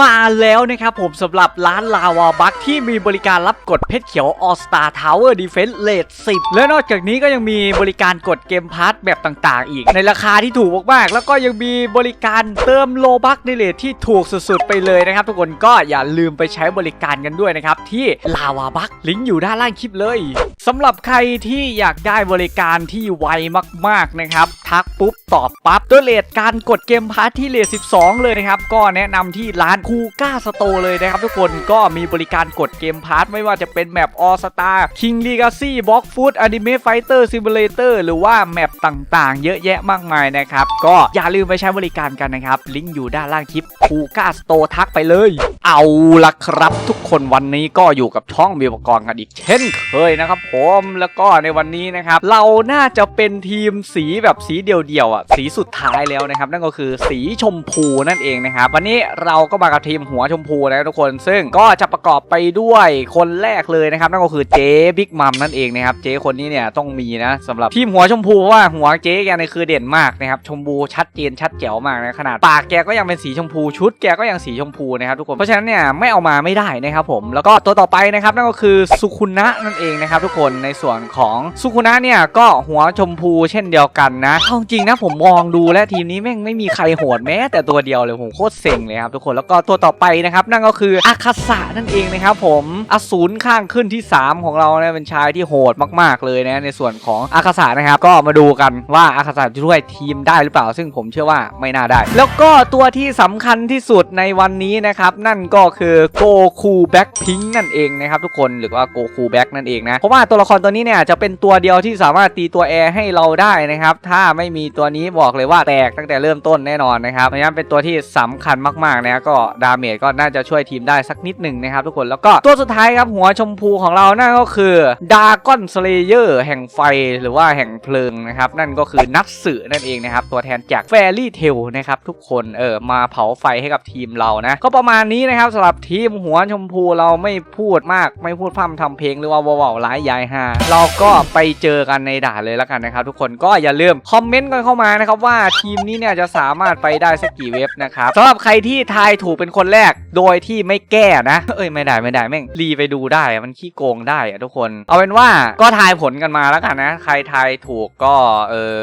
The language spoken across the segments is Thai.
มาแล้วนะครับผมสำหรับร้านลาวาบัคที่มีบริการรับกดเพชรเขียว All Star Tower Defense Rate 10และนอกจากนี้ก็ยังมีบริการกดเกมพาร์ทแบบต่างๆ อีก ในราคาที่ถูกมากๆ แล้วก็ยังมีบริการเติมโลบัคในเลทที่ถูกสุดๆ ไปเลยนะครับ ทุกคนก็อย่าลืมไปใช้บริการกันด้วยนะครับ ที่ลาวาบัคลิงก์อยู่ด้านล่างคลิปเลย สำหรับใครที่อยากได้บริการที่ไวมากๆนะครับ ทักปุ๊บตอบปั๊บด้วยเลทการกดเกมพาร์ทที่เลท12 เลยนะครับ ก็แนะนำที่ร้านคูก้าสโตเลยนะครับทุกคนก็มีบริการกดเกมพาร์ทไม่ว่าจะเป็นแมปออสตาคิงลีกาซี่บ็อกฟูดอนิเมะไฟเตอร์ซิมูเลเตอร์หรือว่าแมปต่างๆ เยอะแยะมากมายนะครับ ก็อย่าลืมไปใช้บริการกันนะครับ ลิงก์อยู่ด้านล่างคลิปคูก้าสโตทักไปเลย เอาละครับ ทุกคนวันนี้ก็อยู่กับช่องมีอุปกรณ์กันอีกเช่นเคยนะครับผมแล้วก็ในวันนี้นะครับ เราน่าจะเป็นทีมสีแบบสีเดียวๆอะสีสุดท้ายแล้วนะครับ นั่นก็คือสีชมพูนั่นเองนะครับวันนี้เราก็มากับทีมหัวชมพูนะทุกคน ซึ่งก็จะประกอบไปด้วยคนแรกเลยนะครับ นั่นก็คือเจ๊บิ๊กมัมนั่นเองนะครับ เจ๊คนนี้เนี่ยต้องมีนะสำหรับทีมหัวชมพูเพราะว่าหัวเจ๊แกเนี่ยคือเด่นมากนะครับชมพูชัดเจนชัดแจ๋วมากนะขนาดปากแกก็ยังเป็นสีชมพูชุดแกก็ยังสีชมพูนะครับทุกคนเพราะฉะนั้นเนี่ยไม่เอามาไม่ได้นะครับผมแล้วก็ตัวต่อไปนะครับนั่นก็คือสุคุนะนั่นเองนะครับทุกคนในส่วนของสุคุนะเนี่ยก็หัวชมพูเช่นเดียวกันนะเอาจริงนะผมมองดูและทีมนี้แม่งไม่มีใครโหดแม้ แต่ตัวเดียวเลยผมโคตรเซ็งเลยครับทุกคนแล้วก็ตัวต่อไปนะครับนั่นก็คืออาคาสะนั่นเองนะครับผมอสูรข้างขึ้นที่ 3 ของเราเนี่ยเป็นชายที่โหดมาก ๆเลยนะในส่วนของอาคาสะนะครับก็มาดูกันว่าอาคาสะจะช่วยทีมได้หรือเปล่า ซึ่งผมเชื่อว่าไม่น่าได้ แล้วก็ตัวที่สำคัญที่สุดในวันนี้นะครับนั่นก็คือโกคูแบ็คพิงนั่นเองนะครับทุกคนหรือว่าโกคูแบ็คนั่นเองนะเพราะว่าตัวละครตัวนี้เนี่ยจะเป็นตัวเดียวที่สามารถตีตัวแอร์ให้เราได้นะครับ ถ้าไม่มีตัวนี้บอกเลยว่าแตกตั้งแต่เริ่มต้นแน่นอนนะครับเพราะฉะนั้นเป็นตัวที่สำคัญมากๆนะก็ดาเมจก็น่าจะช่วยทีมได้สักนิดหนึ่งนะครับทุกคนแล้วก็ตัวสุดท้ายครับหัวชมพูของเรานั่นก็คือดากอนสเลเยอร์แห่งไฟหรือว่าแห่งเพลิงนะครับนั่นก็คือนัทสึนั่นเองนะครับตัวแทนจากแฟรี่เทลนะครับทุกคนเออมาเผาไฟให้กับทีมเรานะก็ประมาณนี้นะครับสำหรับทีมหัวชมพูเราไม่พูดมากไม่พูดพร่ำทำเพลงหรือว่าว่าวๆร้ายยายฮาเราก็ไปเจอกันในด่านเลยแล้วกันนะครับทุกคนก็อย่าลืมคอมเมนต์กันเข้ามานะครับว่าทีมนี้เนี่ยจะสามารถไปได้สักกี่เว็บนะครับสำหรับใครที่ทายถูกเป็นคนแรกโดยที่ไม่แก้นะ เอ้ยไม่ได้ไม่ได้แม่งรีไปดูได้มันขี้โกงได้อะทุกคน เอาเป็นว่าก็ทายผลกันมาแล้วกันนะ ใครทายถูกก็เออ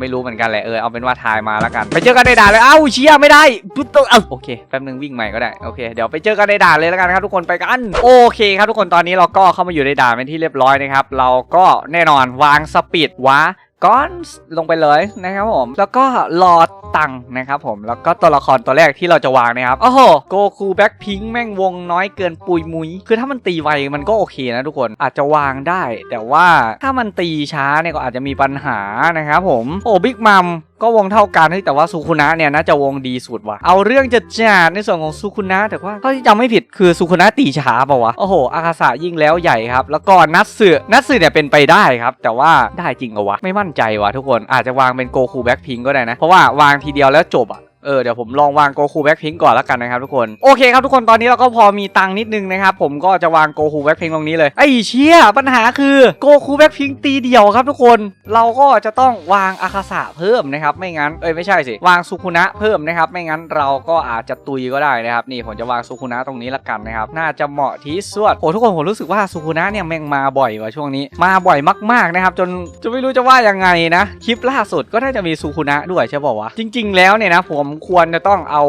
ไม่รู้เหมือนกันแหละเออเอาเป็นว่าทายมาแล้วกัน ไปเจอกันในด่านเลยเอ้าเชียไม่ได้ปุ๊บตัวเอาโอเคแป๊บนึงวิ่งใหม่ก็ได้โอเคเดี๋ยวไปเจอกันในด่านเลยแล้วกันครับทุกคนไปกันโอเคครับทุกคนตอนนี้เราก็เข้ามาอยู่ในด่านเป็นที่เรียบร้อยนะครับ เราก็แน่นอนวางสปีดวะก้อนลงไปเลยนะครับผม แล้วก็รอตังนะครับผม แล้วก็ตัวละครตัวแรกที่เราจะวางนะครับ โอ้โห โกคูแบ็คพิงแม่งวงน้อยเกินปุยมุย คือถ้ามันตีไวมันก็โอเคนะทุกคน อาจจะวางได้ แต่ว่าถ้ามันตีช้าเนี่ยก็อาจจะมีปัญหานะครับผม โอ้บิ๊กมัม ก็วงเท่ากันที่แต่ว่าซูคุนะเนี่ยน่าจะวงดีสุดว่ะ เอาเรื่องจะจัดในส่วนของซูคุนะแต่ว่าถ้าที่จำไม่ผิดคือซูคุนะตีช้าเปล่าวะ โอ้โห อาคาสะยิ่งแล้วใหญ่ครับ แล้วก็นัทสึนัทสึเนี่ยเป็นไปได้ครับ แต่ว่าได้จริงเหรอวะ ไม่มั่นใจว่ะทุกคนอาจจะวางเป็นโกคูแบ็คพิงก็ได้นะ เพราะว่าวางทีเดียวแล้วจบอะ เออเดี๋ยวผมลองวางโกคูแบ็คพิงก่อนแล้วกันนะครับทุกคนโอเคครับทุกคนตอนนี้เราก็พอมีตังค์นิดนึงนะครับผมก็จะวางโกคูแบ็คพิงตรงนี้เลยไอ้เชี่ยปัญหาคือโกคูแบ็คพิงตีเดียวครับทุกคนเราก็จะต้องวางอาคาสะเพิ่มนะครับไม่งั้นเอ้ยไม่ใช่สิวางสุคุนะเพิ่มนะครับไม่งั้นเราก็อาจจะตุยก็ได้นะครับนี่ผมจะวางสุคุนะตรงนี้ละกันนะครับน่าจะเหมาะที่สุดโอ้ทุกคนผมรู้สึกว่าสุคุนะเนี่ยแม่งมาบ่อยว่ะช่วงนี้มาบ่อยมากๆนะครับจนจะไม่รู้จะว่ายังไงนะคลิปล่าสุดก็น่าจะมีสุคุนะด้วยใช่ป่าวะจริง ๆ แล้วเนี่ยนะผมควรจะต้องเอา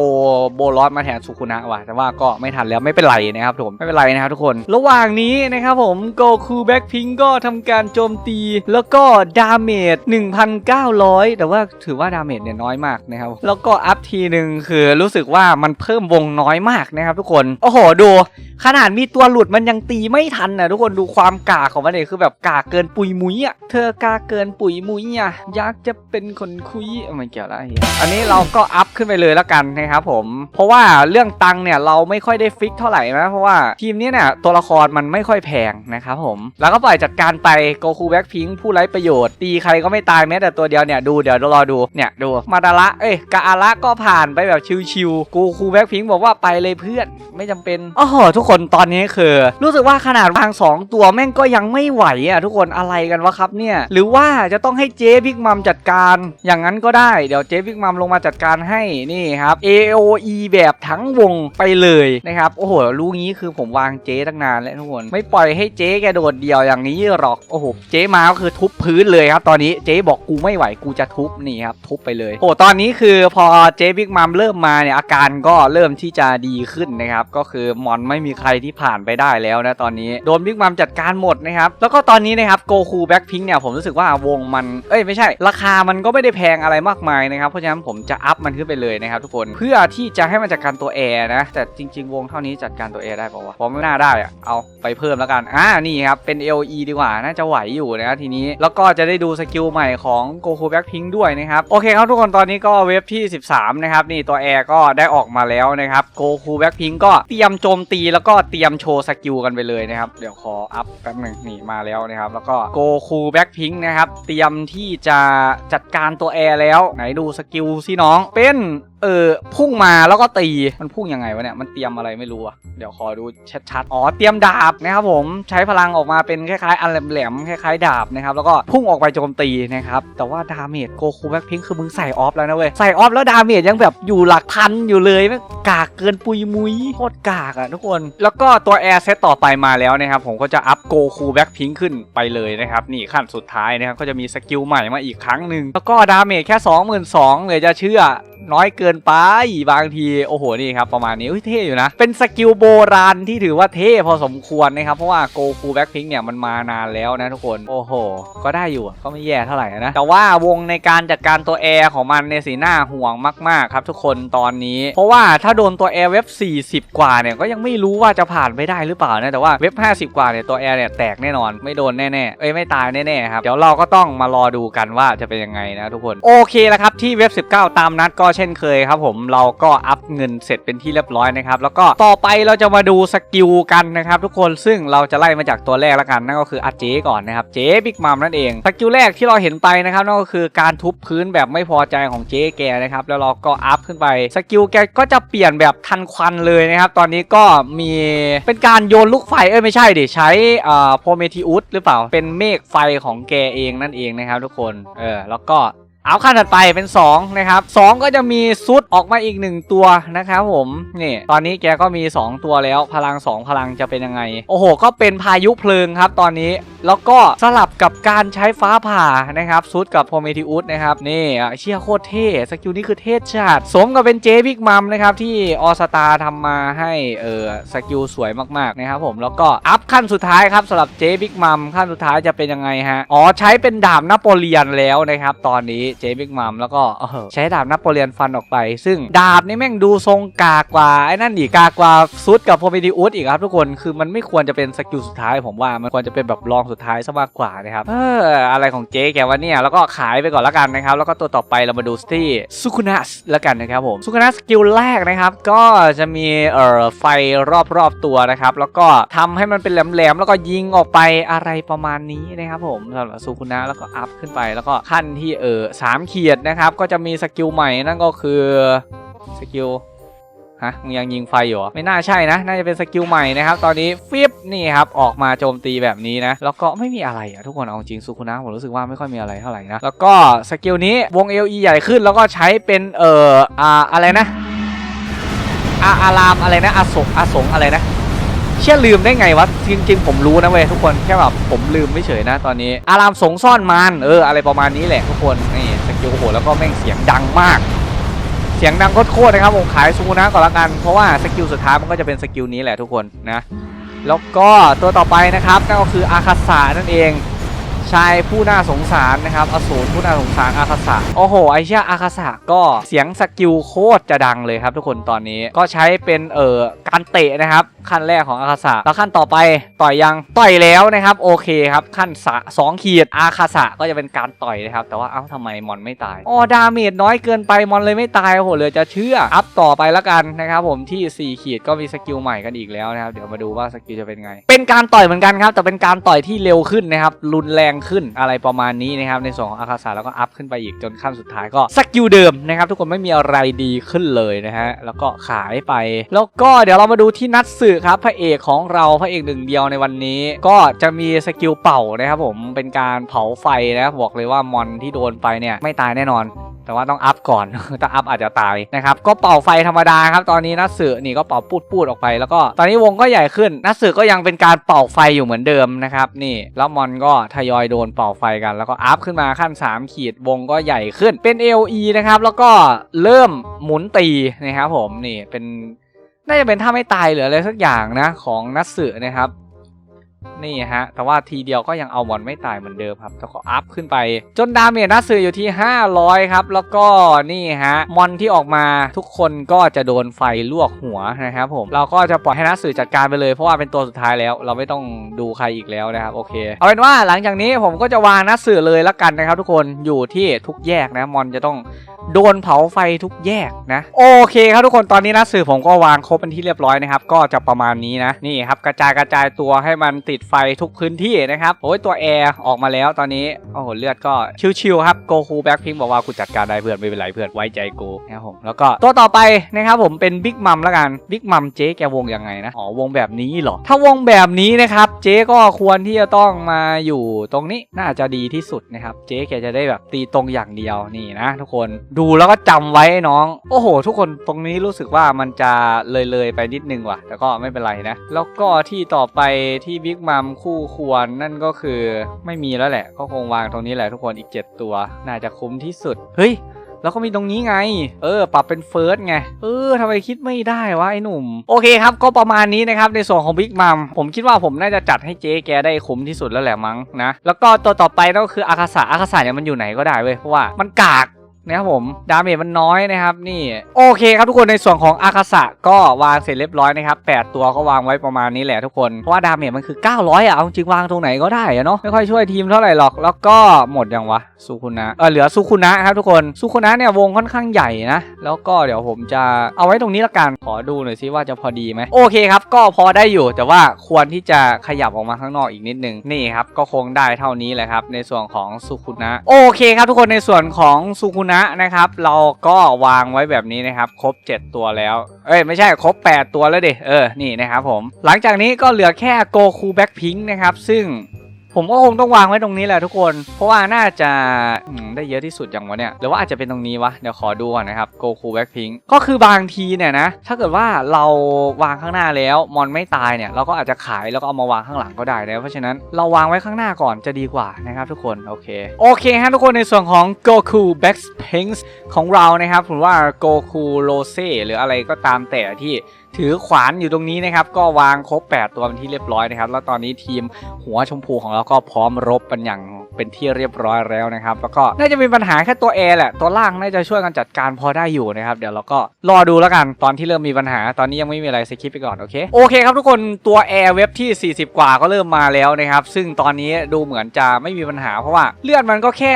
โบลอสมาแทนสุคุนะว่ะแต่ว่าก็ไม่ทันแล้วไม่เป็นไรนะครับผมไม่เป็นไรนะครับทุกคน ระหว่างนี้นะครับผมโกคูแบ็คพิงก็ทำการโจมตีแล้วก็ดาเมจ1,900 แต่ว่าถือว่าดาเมจเนี่ยน้อยมากนะครับแล้วก็อัพทีหนึ่งคือรู้สึกว่ามันเพิ่มวงน้อยมากนะครับทุกคนโอ้โหดู ขนาดมีตัวหลุดมันยังตีไม่ทันนะทุกคนดูความกากของมันเลยคือแบบกากเกินปุยมุ้ยอะเธอกากเกินปุยมุ้ยอะยากจะเป็นคนคุยอ้าไม่เกี่ยวละไอ้เหี้ยอันนี้เราก็อัพขึ้นไปเลยแล้วกันนะครับผม เพราะว่าเรื่องตังค์เนี่ยเราไม่ค่อยได้ฟิกเท่าไหร่นะเพราะว่าทีมนี้เนี่ยตัวละครมันไม่ค่อยแพงนะครับผม แล้วก็ปล่อยจัดการไปโกคูแบ็คพิงผู้ไร้ประโยชน์ตีใครก็ไม่ตายแม้แต่ตัวเดียวเนี่ยดูเดี๋ยวรอดูเนี่ยดูมาดาระเอ้ยกาอาระก็ผ่านไปแบบชิวๆโกคูแบ็คพิงบอกว่าไปเลยเพื่อนไม่จำเป็นอ้โหทุกคนตอนนี้คือ รู้สึกว่าขนาดวางสองตัวแม่งก็ยังไม่ไหวอะทุกคนอะไรกันวะครับเนี่ยหรือว่าจะต้องให้เจ๊บิ๊กมัมจัดการ อย่างนั้นก็ได้เดี๋ยวเจ๊บิ๊กมัมลงมาจัดการให้นี่ครับ AOE แบบทั้งวงไปเลยนะครับ โอ้โหรู้งี้คือผมวางเจ๊ตั้งนานแล้วทุกคน ไม่ปล่อยให้เจ๊แกโดดเดี่ยวอย่างนี้หรอก โอ้โห เจ๊มาก็คือทุบพื้นเลยครับ ตอนนี้เจ๊บอกกูไม่ไหวกูจะทุบนี่ครับ ทุบไปเลย โอ้ตอนนี้คือพอเจ๊บิ๊กมัมเริ่มมาเนี่ยอาการก็เริ่มที่จะดีขึ้นนะครับ ก็คือมอนไม่มีใครที่ผ่านไปได้แล้วนะตอนนี้โดนบิ๊กมัมจัดการหมดนะครับ แล้วก็ตอนนี้นะครับโกคูแบ็คพิงเนี่ยผมรู้สึกว่าวงมัน เอ้ยไม่ใช่ ราคามันก็ไม่ได้แพงอะไรมากมายนะครับ เพราะฉะนั้นผมจะอัพมันขึ้นไปเลยนะครับทุกคนเพื่อที่จะให้มันจัดการตัวแอร์นะแต่จริง ๆ วงเท่านี้จัดการตัวแอร์ได้ป่าวะผมไม่น่าได้อะเอาไปเพิ่มแล้วกันอ่านี่ครับเป็น LE ดีกว่าน่าจะไหวอยู่นะทีนี้แล้วก็จะได้ดูสกิลใหม่ของโกคูแบ็คพิงด้วยนะครับโอเคครับทุกคนตอนนี้ก็เว็บที่ 13 นะครับนี่ตัวแอร์ก็ได้ออกมาแล้วนะครับโกคูแบ็คพิงก็เตรียมโจมตีแล้วก็เตรียมโชว์สกิลกันไปเลยนะครับเดี๋ยวขออัพแป๊บหนึ่งนี่มาแล้วนะครับแล้วก็โกคูแบ็คพิงนะครับเตรียมที่จะจัดการตัวแอร์แล้วไหนดูสกิลสิน้องเป็น Hmm, เออพุ่งมาแล้วก็ตีมันพุ่งยังไงวะเนี่ยมันเตรียมอะไรไม่รู้อะเดี๋ยวขอดูชัดๆอ๋อเตรียมดาบนะครับผมใช้พลังออกมาเป็นคล้ายๆอันแหลมๆคล้ายๆดาบนะครับแล้วก็พุ่งออกไปโจมตีนะครับแต่ว่าดาเมจโกคูแบ็คพิงคือมึงใส่ออฟแล้วนะเว้ยใส่ออฟแล้วดาเมจยังแบบอยู่หลักพันอยู่เลยแม่งกากเกินปุยมุยโคตรกากอะทุกคน แล้วก็ตัวแอร์เซตต่อไปมาแล้วนะครับผมก็จะอัพโกคูแบ็คพิงขึ้นไปเลยนะครับนี่ขั้นสุดท้ายนะครับก็จะมีสกิลใหม่มาอีกครั้งหนึ่งแล้วก็ดาเมจแค่ 22,000เลยจะเชื่อน้อยเกินไป บางทีโอ้โหนี่ครับประมาณนี้เฮ้ยเท่อยู่นะ เป็นสกิลโบราณที่ถือว่าเท่พอสมควรนะครับ เพราะว่าโกคูแบ็คพิงเนี่ยมันมานานแล้วนะทุกคนโอ้โห ก็ได้อยู่ก็ไม่แย่เท่าไหร่นะ แต่ว่าวงในการจัดการตัวแอร์ของมันในสีหน้าห่วงมาก ๆ ครับทุกคนตอนนี้ เพราะว่าถ้าโดนตัวแอร์เว็บ 40 กว่าเนี่ยก็ยังไม่รู้ว่าจะผ่านไปได้หรือเปล่านะแต่ว่าเว็บ 50 กว่าเนี่ยตัวแอร์เนี่ยแตกแน่นอนไม่โดนแน่ๆเอ้ยไม่ตายแน่ๆครับเดี๋ยวเราก็ต้องมารอดูกันว่าจะเป็นยังไงนะทุกคนโอเคแล้วครับที่เว็บ 19 ตามนัดก็เช่นเคยครับผมเราก็อัพเงินเสร็จเป็นที่เรียบร้อยนะครับแล้วก็ต่อไปเราจะมาดูสกิลกันนะครับทุกคนซึ่งเราจะไล่มาจากตัวแรกแล้วกันนั่นก็คืออาเจก่อนนะครับเจบิ๊กมัมนั่นเองสกิลแรกที่เราเห็นไปนะครับนั่นก็คือการทุบพื้นแบบไม่พอใจของเจแกนะครับแล้วเราก็อัพขึ้นไปสกิลแกก็จะเปลี่ยนแบบทันควันเลยนะครับตอนนี้ก็มีเป็นการโยนลูกไฟเอ้ยไม่ใช่ดิใช้อ่าโพเมทิอุสหรือเปล่าเป็นเมฆไฟของแกเองนั่นเองนะครับทุกคนเออแล้วก็ เอาขั้นถัดไปเป็น 2 นะครับ 2 ก็จะมีซุดออกมาอีก 1 ตัวนะครับผมนี่ตอนนี้แกก็มี 2 ตัวแล้วพลัง 2 พลังจะเป็นยังไง โอ้โห ก็เป็นพายุเพลิงครับ ตอนนี้แล้วก็สลับกับการใช้ฟ้าผ่านะครับซุดกับโพเมทิอุสนะครับนี่เชี่ยโคตรเท่สกิลนี้คือเท่จัดสมกับเป็นเจพิกมัมนะครับที่ออสตาทำมาให้เออสกิลสวยมากๆนะครับผมแล้วก็อัพขั้นสุดท้ายครับสำหรับเจพิกมัมขั้นสุดท้ายจะเป็นยังไงฮะอ๋อใช้เป็นดาบนโปเลียนแล้วนะครับตอนนี้เจพิกมัมแล้วก็ใช้ดาบนโปเลียนฟันออกไป ซึ่งดาบนี่แม่งดูทรงกากกว่าไอ้นั่นอีกากกว่าซุดกับโพเมทิอุสอีกครับทุกคนคือมันไม่ควรจะเป็นสกิลสุดท้ายผมว่ามันควรจะเป็นแบบรองสุดท้ายซะมากกว่านะครับเอออะไรของเจ๊แกวะเนี่ยแล้วก็ขายไปก่อนแล้วกันนะครับแล้วก็ตัวต่อไปเรามาดูที่ซุคุนัสแล้วกันนะครับผมซุคุนัสสกิลแรกนะครับก็จะมีเอ่อไฟรอบๆตัวนะครับแล้วก็ทำให้มันเป็นแหลมๆแล้วก็ยิงออกไปอะไรประมาณนี้นะครับผมสำหรับซุคุนะแล้วก็อัพขึ้นไปแล้วก็ขั้นที่เออสามขีดนะครับ ก็จะมีสกิลใหม่นั่นก็คือสกิลฮะมึงยังยิงไฟอยู่เหรอไม่น่าใช่นะ น่าจะเป็นสกิลใหม่นะครับ ตอนนี้ฟิบนี่ครับ ออกมาโจมตีแบบนี้นะ แล้วก็ไม่มีอะไรอะทุกคน เอาจริงสุคุนะผมรู้สึกว่าไม่ค่อยมีอะไรเท่าไหร่นะ แล้วก็สกิลนี้วง LE ใหญ่ขึ้นแล้วก็ใช้เป็นเอ่ออ่าอะไรนะอาอารามอะไรนะอาสงอาสงอะไรนะ เชื่อลืมได้ไงวะจริงๆผมรู้นะเว้ยทุกคนแค่แบบผมลืมไม่เฉยนะตอนนี้ อารามสงซ่อนมานเอออะไรประมาณนี้แหละทุกคนนี่สกิลโอ้โหแล้วก็แม่งเสียงดังมาก เสียงดังโคตรๆนะครับผมขายซูนะก่อนละกันเพราะว่าสกิลสุดท้ายมันก็จะเป็นสกิลนี้แหละทุกคนนะแล้วก็ตัวต่อไปนะครับนั่นก็คืออาคาสานั่นเอง ชายผู้น่าสงสารนะครับอสูรผู้น่าสงสารอาคาสะโอ้โหไอเชี่ยอาคาสะก็เสียงสกิลโคตรจะดังเลยครับทุกคนตอนนี้ก็ใช้เป็นเอ่อการเตะนะครับขั้นแรกของอาคาสะแล้วขั้นต่อไปต่อยยังต่อยแล้วนะครับโอเคครับขั้นสะสองขีดอาคาสะก็จะเป็นการต่อยนะครับแต่ว่าเอ้าทำไมมอนไม่ตายอ๋อดาเมจน้อยเกินไปมอนเลยไม่ตายโอ้โหเลยจะเชื่ออัพต่อไปแล้วกันนะครับผมที่ 4 ขีดก็มีสกิลใหม่กันอีกแล้วนะครับเดี๋ยวมาดูว่าสกิลจะเป็นไง เป็นการต่อยเหมือนกันครับแต่เป็นการต่อยที่เร็วขึ้นนะครับรุนแรงขึ้นอะไรประมาณนี้นะครับในส่วนของอาคาสาแล้วก็อัพขึ้นไปอีกจนขั้นสุดท้ายก็สกิลเดิมนะครับทุกคนไม่มีอะไรดีขึ้นเลยนะฮะแล้วก็ขายไป แล้วก็เดี๋ยวเรามาดูที่นัดสื่อครับพระเอกของเราพระเอกหนึ่งเดียวในวันนี้ ก็จะมีสกิลเป่านะครับผมเป็นการเผาไฟนะบอกเลยว่ามอนที่โดนไปเนี่ยไม่ตายแน่นอน แต่ว่าต้องอัพก่อน ถ้าอัพอาจจะตายนะครับ ก็เป่าไฟธรรมดาครับตอนนี้นัสือนี่ก็เป่าปูดปูดๆออกไป แล้วก็ตอนนี้วงก็ใหญ่ขึ้นนัสือก็ยังเป็นการเป่าไฟอยู่เหมือนเดิมนะครับนี่แล้วมอนก็ทยอยโดนเป่าไฟกัน แล้วก็อัพขึ้นมาขั้น 3 ขีดวงก็ใหญ่ขึ้นเป็น AOE นะครับแล้วก็เริ่มหมุนตีนะครับผมนี่เป็นน่าจะเป็นท่าไม่ตายหรืออะไรสักอย่างนะของนัสือนะครับ นี่ฮะ แต่ว่าทีเดียวก็ยังเอาบอลไม่ตายเหมือนเดิมครับ แล้วก็อัพขึ้นไป จนดาเมจนัดสื่ออยู่ที่ 500 ครับ แล้วก็นี่ฮะ มอนที่ออกมาทุกคนก็จะโดนไฟลวกหัวนะครับผม เราก็จะปล่อยให้นัดสื่อจัดการไปเลย เพราะว่าเป็นตัวสุดท้ายแล้ว เราไม่ต้องดูใครอีกแล้วนะครับ โอเค เอาเป็นว่าหลังจากนี้ผมก็จะวางนัดสื่อเลยละกันนะครับ ทุกคน อยู่ที่ทุกแยกนะ มอนจะต้อง โดนเผาไฟทุกแยกนะ โอเคครับทุกคนตอนนี้นะสื่อผมก็วางครบเป็นที่เรียบร้อยนะครับ ก็จะประมาณนี้นะนี่ครับกระจายกระจายตัวให้มันติดไฟทุกพื้นที่นะครับโอ้ยตัวแอร์ออกมาแล้วตอนนี้โอ้โหเลือดก็ชิวๆครับโกคูแบ็คพิงบอกว่ากูจัดการได้เพื่อนไม่เป็นไรเพื่อนไว้ใจกูนะครับผมแล้วก็ตัวต่อไปนะครับผมเป็นบิ๊กมัมแล้วกันบิ๊กมัมเจ๊แกวงยังไงนะอ๋อวงแบบนี้เหรอถ้าวงแบบนี้นะครับเจ๊ก็ควรที่จะต้องมาอยู่ตรงนี้น่าจะดีที่สุดนะครับเจ๊แกจะได้แบบตีตรงอย่างเดียวนี่นะทุกคนดูแล้วก็จำไว้น้อง โอ้โห ทุกคนตรงนี้รู้สึกว่ามันจะเลยเลยๆไปนิดนึงว่ะ แต่ก็ไม่เป็นไรนะ แล้วก็ที่ต่อไปที่บิ๊กมัมคู่ควรนั่นก็คือไม่มีแล้วแหละ ก็คงวางตรงนี้แหละทุกคนอีก 7 ตัว น่าจะคุ้มที่สุด เฮ้ยแล้วก็มีตรงนี้ไง เออ ปรับเป็นเฟิร์สไง เออทำไมคิดไม่ได้วะไอ้หนุ่ม โอเคครับ ก็ประมาณนี้นะครับ ในส่วนของบิ๊กมัม ผมคิดว่าผมน่าจะจัดให้เจ๊แกได้คุ้มที่สุดแล้วแหละมั้งนะ แล้วก็ตัวต่อไปนั่นก็คืออากาศะอากาศะเนี่ยมันอยู่ไหนก็ได้เว้ย เพราะว่ามันกาก นะครับผมดาเมจมันน้อยนะครับนี่โอเคครับทุกคนในส่วนของอากาศะก็วางเสร็จเรียบร้อยนะครับ8ตัวก็วางไว้ประมาณนี้แหละทุกคนเพราะว่าดาเมจมันคือ 900อะเอาจริงวางตรงไหนก็ได้อะเนาะไม่ค่อยช่วยทีมเท่าไหร่หรอกแล้วก็หมดยังวะสุคุนะเออเหลือสุคุนะครับทุกคนสุคุนะเนี่ยวงค่อนข้างใหญ่นะแล้วก็เดี๋ยวผมจะเอาไว้ตรงนี้ละกันขอดูหน่อยซิว่าจะพอดีไหมโอเคครับ ก็พอได้อยู่แต่ว่าควรที่จะขยับออกมาข้างนอกอีกนิดนึงนี่ครับก็คงได้เท่านี้แหละครับในส่วนของสุคุนะโอเคครับทุกคนในส่วนของสุคุนะนะครับ เราก็วางไว้แบบนี้นะครับ ครบ 7 ตัวแล้ว เอ้ยไม่ใช่ครบ 8 ตัวแล้วดิเออนี่นะครับผม หลังจากนี้ก็เหลือแค่โกคูแบ็คพิงค์นะครับ ซึ่ง ผมก็คงต้องวางไว้ตรงนี้แหละทุกคน เพราะว่าน่าจะได้เยอะที่สุดอย่างวะเนี่ย หรือว่าอาจจะเป็นตรงนี้วะ เดี๋ยวขอดูก่อนนะครับ โกคูแบ็คพิงก็คือบางทีเนี่ยนะ ถ้าเกิดว่าเราวางข้างหน้าแล้วมอนไม่ตายเนี่ย เราก็อาจจะขายแล้วก็เอามาวางข้างหลังก็ได้นะ เพราะฉะนั้นเราวางไว้ข้างหน้าก่อนจะดีกว่านะครับทุกคน โอเค โอเคฮะทุกคนในส่วนของ Goku b a c k p i n k ของเรานะครับผมว่า Goku Rose หรืออะไรก็ตามแต่ที่ ถือขวานอยู่ตรงนี้นะครับ ก็วางครบ 8 ตัวเป็นที่เรียบร้อยนะครับ แล้วตอนนี้ทีมหัวชมพูของเราก็พร้อมรบกันอย่าง เป็นที่เรียบร้อยแล้วนะครับ แล้วก็น่าจะมีปัญหาแค่ตัว A แหละ ตัวล่างน่าจะช่วยกันจัดการพอได้อยู่นะครับ เดี๋ยวเราก็รอดูแล้วกัน ตอนที่เริ่มมีปัญหา ตอนนี้ยังไม่มีอะไรสคิปไปก่อน โอเค โอเคครับทุกคน ตัว Air เว็บที่ 40 กว่าก็เริ่มมาแล้วนะครับ ซึ่งตอนนี้ดูเหมือนจะไม่มีปัญหา เพราะว่าเลือดมันก็แค่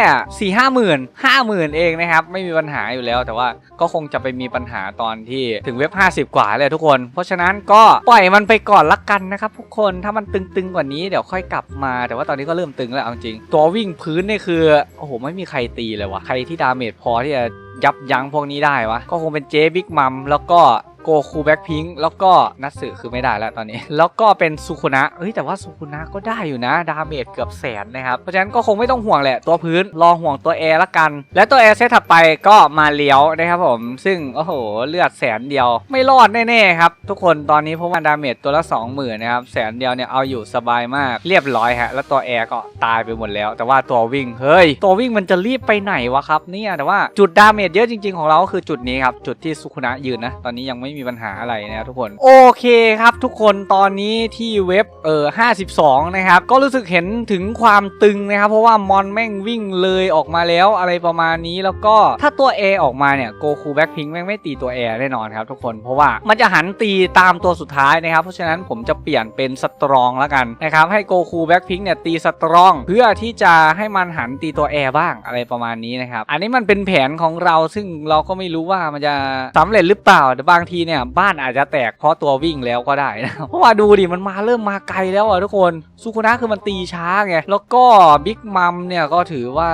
4 5 0 0 0 0 5 0,000 เองนะครับ ไม่มีปัญหาอยู่แล้ว แต่ว่าก็คงจะไปมีปัญหาตอนที่ถึงเว็บ 50 กว่าเลยทุกคน เพราะฉะนั้นก็ปล่อยมันไปก่อนละกันนะครับทุกคน ถ้ามันตึงๆกว่านี้เดี๋ยวค่อยกลับมา แต่ว่าตอนนี้ก็เริ่มตึงแล้วจริงตัววิ่งพื้นนี่คือโอ้โหไม่มีใครตีเลยวะใครที่ดาเมจพอที่จะยับยั้งพวกนี้ได้วะก็คงเป็นเจ๊บิ๊กมัมแล้วก็ โกคูแบ็คพิงแล้วก็นัตสึคือไม่ได้แล้วตอนนี้ แล้วก็เป็นสุคุนะเฮ้ยแต่ว่าสุคุนะก็ได้อยู่นะ ดาเมจเกือบแสนนะครับเพราะฉะนั้นก็คงไม่ต้องห่วงแหละตัวพื้นรอห่วงตัวแอร์ละกัน และตัวแอร์เซตถัดไปก็มาเลี้ยวนะครับผม ซึ่งโอ้โหเลือดแสนเดียวไม่รอดแน่ๆครับทุกคนตอนนี้เพราะว่าดาเมจตัวละ 20,000นะครับแสนเดียวเนี่ยเอาอยู่สบายมากเรียบร้อยฮะแล้วตัวแอร์ก็ตายไปหมดแล้ว แต่ว่าตัววิ่งเฮ้ยตัววิ่งมันจะรีบไปไหนวะครับเนี่ยแต่ว่าจุดดาเมจเยอะจริง ๆของเราก็คือจุดนี้ครับจุดที่สุคุนะยืนนะตอนนี้ยังไม่มีปัญหาอะไรนะครับทุกคนโอเคครับทุกคนตอนนี้ที่เว็บเออ52 นะครับ ก็รู้สึกเห็นถึงความตึงนะครับ เพราะว่ามอนแม่งวิ่งเลยออกมาแล้วอะไรประมาณนี้แล้วก็ถ้าตัว A ออกมาเนี่ยโกคูแบ็คพิงแม่งไม่ตีตัว A แน่นอนครับทุกคนเพราะว่ามันจะหันตีตามตัวสุดท้ายนะครับ เพราะฉะนั้นผมจะเปลี่ยนเป็นสตรองแล้วกันนะครับให้โกคูแบ็คพิงเนี่ยตีสตรอง เพื่อที่จะให้มันหันตีตัว A บ้างอะไรประมาณนี้นะครับอันนี้มันเป็นแผนของเราซึ่งเราก็ไม่รู้ว่ามันจะสำเร็จหรือเปล่าแต่บางทีเนี่ยบ้านอาจจะแตกเพราะตัววิ่งแล้วก็ได้นะเพราะว่าดูดิมันมาเริ่มมาไกลแล้วอะทุกคนสุคุนะคือมันตีช้าไงแล้วก็บิ๊กมัมเนี่ยก็ถือว่า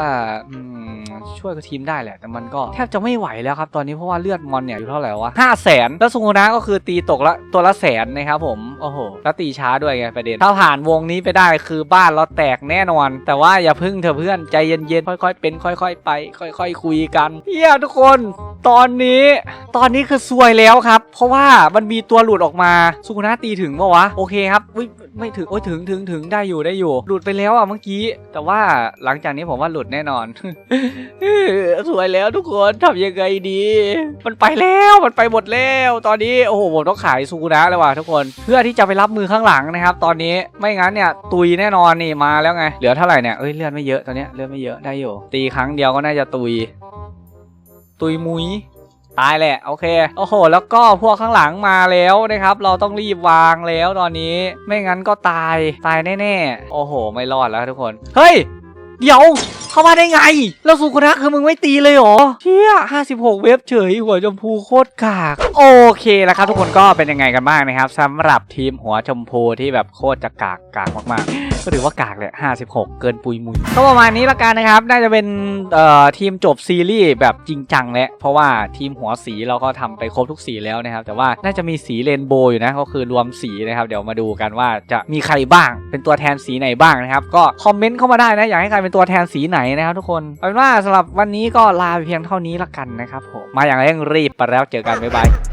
อืม ช่วยกับทีมได้แหละ แต่มันก็แทบจะไม่ไหวแล้วครับ ตอนนี้เพราะว่าเลือดมอนเนี่ยอยู่เท่าไหร่วะห้าแสนแล้วซุงโฮนะก็คือตีตกละตัวละแสนนะครับผม โอ้โห แล้วตีช้าด้วยไงประเด็น ถ้าผ่านวงนี้ไปได้คือบ้านเราแตกแน่นอน แต่ว่าอย่าพึ่งเถอะเพื่อนใจเย็นๆ ค่อยๆ เป็น ค่อย ๆ ไป ค่อย ๆ คุยกันเฮียทุกคน ตอนนี้ ตอนนี้คือซวยแล้วครับ เพราะว่ามันมีตัวหลุดออกมาสุกุนะตีถึงปะวะ โอเคครับอุ๊ยไม่ถึงโอ้ยถึงถึงถึงได้อยู่ได้อยู่ หลุดไปแล้วอะเมื่อกี้ แต่ว่าหลังจากนี้ผมว่าหลุดแน่นอนสวยแล้วทุกคนทำยังไงดี มันไปแล้วมันไปหมดแล้ว ตอนนี้โอ้โหผมต้องขายสุกุนะแล้วว่ะทุกคน เพื่อที่จะไปรับมือข้างหลังนะครับ ตอนนี้ไม่งั้นเนี่ยตุยแน่นอนนี่มาแล้วไงเหลือเท่าไหร่เนี่ยเอ้ยเลือดไม่เยอะตอนนี้เลือดไม่เยอะได้อยู่ ตีครั้งเดียวก็น่าจะตุย ตุยมุยตายแหละโอเคโอ้โห แล้วก็พวกข้างหลังมาแล้วนะครับ เราต้องรีบวางแล้วตอนนี้ไม่งั้นก็ตายตายแน่ๆโอ้โห ไม่รอดแล้วทุกคน เฮ้ย เดี๋ยว เข้ามาได้ไง แล้วสุกุนะคือมึงไม่ตีเลยเหรอเชี่ย56 เว็บเฉยหัวชมพูโคตรกาก โอเคแล้วครับทุกคนก็เป็นยังไงกันบ้างนะครับสำหรับทีมหัวชมพูที่แบบโคตรจะกากกากมากๆ ก็ถือว่ากากเลย56เกินปุยมุยก็ประมาณนี้ละกันนะครับ น่าจะเป็นเอ่อทีมจบซีรีส์แบบจริงจังแล้วเพราะว่าทีมหัวสีเราก็ทำไปครบทุกสีแล้วนะครับ แต่ว่าน่าจะมีสีเรนโบว์อยู่นะก็คือรวมสีนะครับ เดี๋ยวมาดูกันว่าจะมีใครบ้าง เป็นตัวแทนสีไหนบ้างนะครับ ก็คอมเมนต์เข้ามาได้นะอยากให้ใครเป็นตัวแทนสีไหนนะครับทุกคนเอาเป็นว่าสำหรับวันนี้ก็ลาไปเพียงเท่านี้ละกันนะครับผมมาอย่างเร่งรีบไปแล้วเจอกันบ๊ายบาย